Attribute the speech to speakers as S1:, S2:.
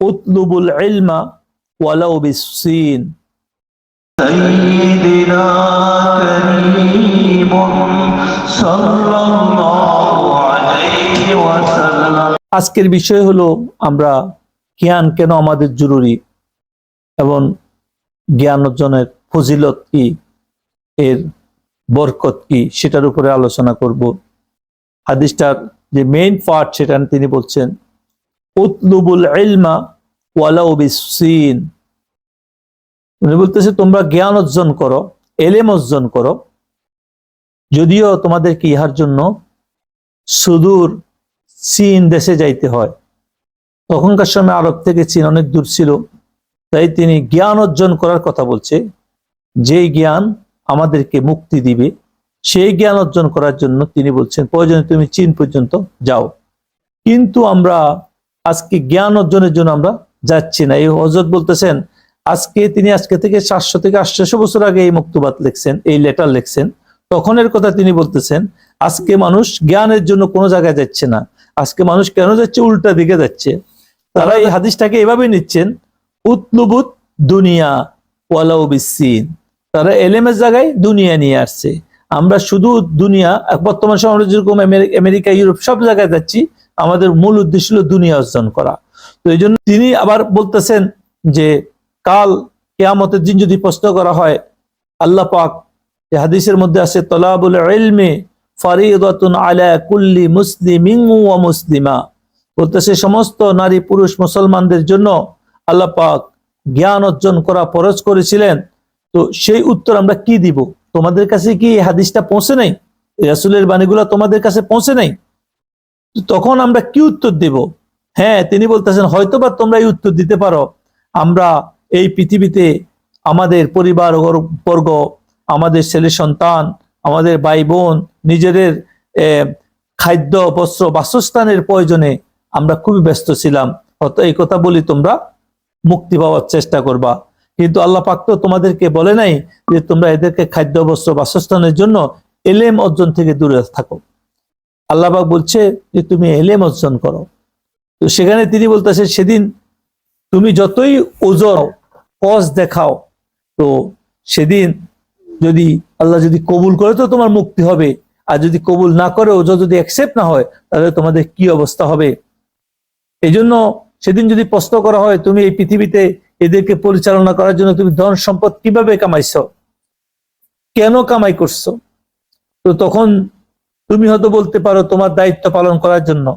S1: উতলুবুল ইলমা ওয়ালাউ বিসসিন
S2: سيدنا كريم صلى الله عليه وسلم
S1: আজকের বিষয় হলো আমরা জ্ঞান কেন আমাদের জরুরি এবং জ্ঞান অর্জনের ফজিলত কি এর বরকত কি সেটার উপরে আলোচনা করব হাদিসটার যে মেইন পার্ট সেটা তিনি বলছেন উতলুবুল ইলমা ওয়ালাউ বিসসিন। উনি বলতেছে, তোমরা জ্ঞান অর্জন করো, এলেম অর্জন করো। যদিও তোমাদেরকে ইহার জন্য সুদূর চীন দেশে যাইতে হয়। তখনকার সময় আরব থেকে চীন অনেক দূর ছিল। তাই তিনি জ্ঞান অর্জন করার কথা বলছে। যেই জ্ঞান আমাদেরকে মুক্তি দিবে, সেই জ্ঞান অর্জন করার জন্য তিনি বলছেন, প্রয়োজনে তুমি চীন পর্যন্ত যাও। কিন্তু আমরা আজকে জ্ঞান অর্জনের জন্য আমরা যাচ্ছি না। এই হজরত বলতেছেন, আজকে তিনি আজকে থেকে চারশো থেকে আটশো বছর আগে এই মুক্তবাদ লিখছেন, এই লেটার লিখছেন। তখনের কথা তিনি বলতেছেন, আজকে মানুষ জ্ঞানের জন্য কোনো জায়গায় যাচ্ছে না। আজকে মানুষ কেন যাচ্ছে? উল্টা দিকে যাচ্ছে। তারা এই হাদিসটাকে এভাবে নিচ্ছেন, উতলুবুত দুনিয়া ওয়ালাউ বিসিন তারা এলেমের জায়গায় দুনিয়া নিয়ে আসছে। আমরা শুধু দুনিয়া, বর্তমান সময় যেরকম আমেরিকা, ইউরোপ সব জায়গায় যাচ্ছি আমাদের মূল উদ্দেশ্য হলো দুনিয়া অর্জন করা। তো এই জন্য তিনি আবার বলতেছেন যে, কাল কেয়ামতের দিন যদি প্রশ্ন করা হয়, আল্লাহ পাক হাদিসের মধ্যে আছে, তলাবুল ইলমে ফারিদাতুন আলা কুল্লি মুসলিমিন ওয়া মুসলিমা। বলতেছে সমস্ত নারী, পুরুষ, মুসলমানদের জন্য আল্লাহ পাক জ্ঞান অর্জন করা ফরজ করেছিলেন। তো সেই উত্তর আমরা কি দিব? তোমাদের কাছে কি হাদিসটা পৌঁছে নাই? রাসূলের বাণীগুলো তোমাদের কাছে পৌঁছে নাই? তখন আমরা কি উত্তর দেব? হ্যাঁ তিনি বলতেছেন হয়তো বা তোমরা এই উত্তর দিতে পারো। আমরা এই পৃথিবীতে আমাদের পরিবার বর্গ, আমাদের ছেলে সন্তান, আমাদের ভাই বোন, নিজেদের খাদ্য, বস্ত্র, বাসস্থানের প্রয়োজনে আমরা খুবই ব্যস্ত ছিলাম। হয়তো এই কথা বলি তোমরা মুক্তি পাওয়ার চেষ্টা করবা। কিন্তু আল্লাহ পাক তো তোমাদেরকে বলে নাই যে তোমরা এদেরকে খাদ্য, বস্ত্র, বাসস্থানের জন্য এলেম অর্জন থেকে দূরে থাকো। আল্লাহ পাক বলছে যে তুমি এলেম অর্জন করো। তো সেখানে তিনি বলতেছে, সেদিন তুমি যতই ওজর কস দেখাও, তো সেদিন যদি আল্লাহ যদি কবুল করে তো তোমার মুক্তি হবে। আর যদি কবুল না করে ওজর যদি অ্যাকসেপ্ট না হয়, তাহলে তোমাদের কি অবস্থা হবে? এই জন্য সেদিন যদি প্রশ্ন করা হয়, তুমি এই পৃথিবীতে এদেরকে পরিচালনা করার জন্য তুমি ধন সম্পদ কীভাবে কামাইছো? কেন কামাই করছ? তো তখন তুমি হয়তো বলতে পারো তোমার দায়িত্ব পালন করার জন্য।